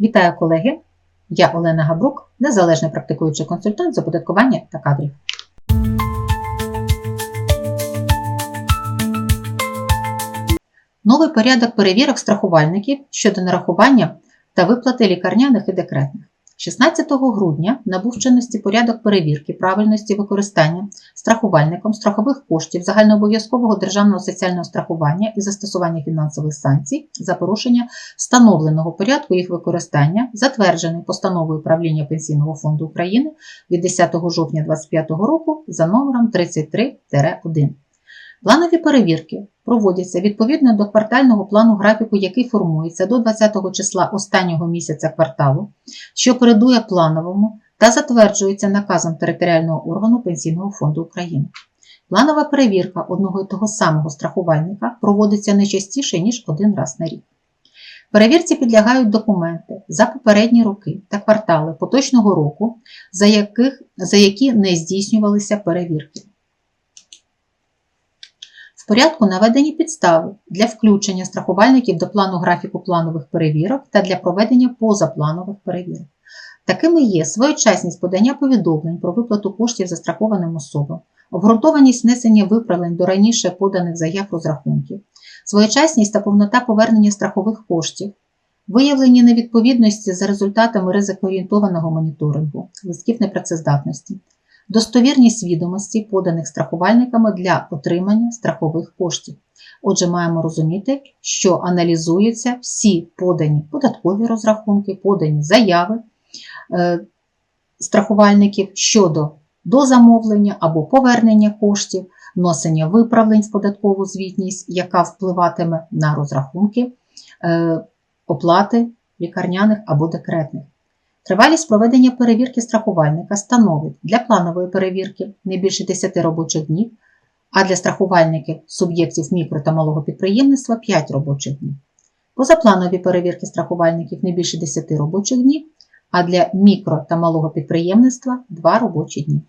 Вітаю колеги! Я Олена Габрук, незалежний практикуючий консультант з оподаткування та кадрів. Новий порядок перевірок страхувальників щодо нарахування та виплати лікарняних і декретних. 16 грудня набув чинності порядок перевірки правильності використання страхувальником страхових коштів загальнообов'язкового державного соціального страхування і застосування фінансових санкцій за порушення встановленого порядку їх використання, затверджений постановою правління Пенсійного фонду України від 10 жовтня 2025 року за номером 33-1. Планові перевірки проводяться відповідно до квартального плану графіку, який формується до 20 числа останнього місяця кварталу, що передує плановому та затверджується наказом територіального органу Пенсійного фонду України. Планова перевірка одного і того самого страхувальника проводиться не частіше, ніж один раз на рік. Перевірці підлягають документи за попередні роки та квартали поточного року, за, яких, за які не здійснювалися перевірки. В порядку наведені підстави для включення страхувальників до плану графіку планових перевірок та для проведення позапланових перевірок. Такими є своєчасність подання повідомлень про виплату коштів застрахованим особам, обґрунтованість внесення виправлень до раніше поданих заяв розрахунків, своєчасність та повнота повернення страхових коштів, виявлення невідповідності за результатами ризикоорієнтованого моніторингу, листків непрацездатності, достовірність відомостей, поданих страхувальниками для отримання страхових коштів. Отже, маємо розуміти, що аналізуються всі подані податкові розрахунки, подані заяви е, страхувальників щодо дозамовлення або повернення коштів, вносення виправлень в податкову звітність, яка впливатиме на розрахунки е, оплати лікарняних або декретних. Тривалість проведення перевірки страхувальника становить для планової перевірки не більше 10 робочих днів, а для страхувальників суб'єктів мікро та малого підприємництва 5 робочих днів. Позапланові перевірки страхувальників не більше 10 робочих днів, а для мікро та малого підприємництва 2 робочі дні.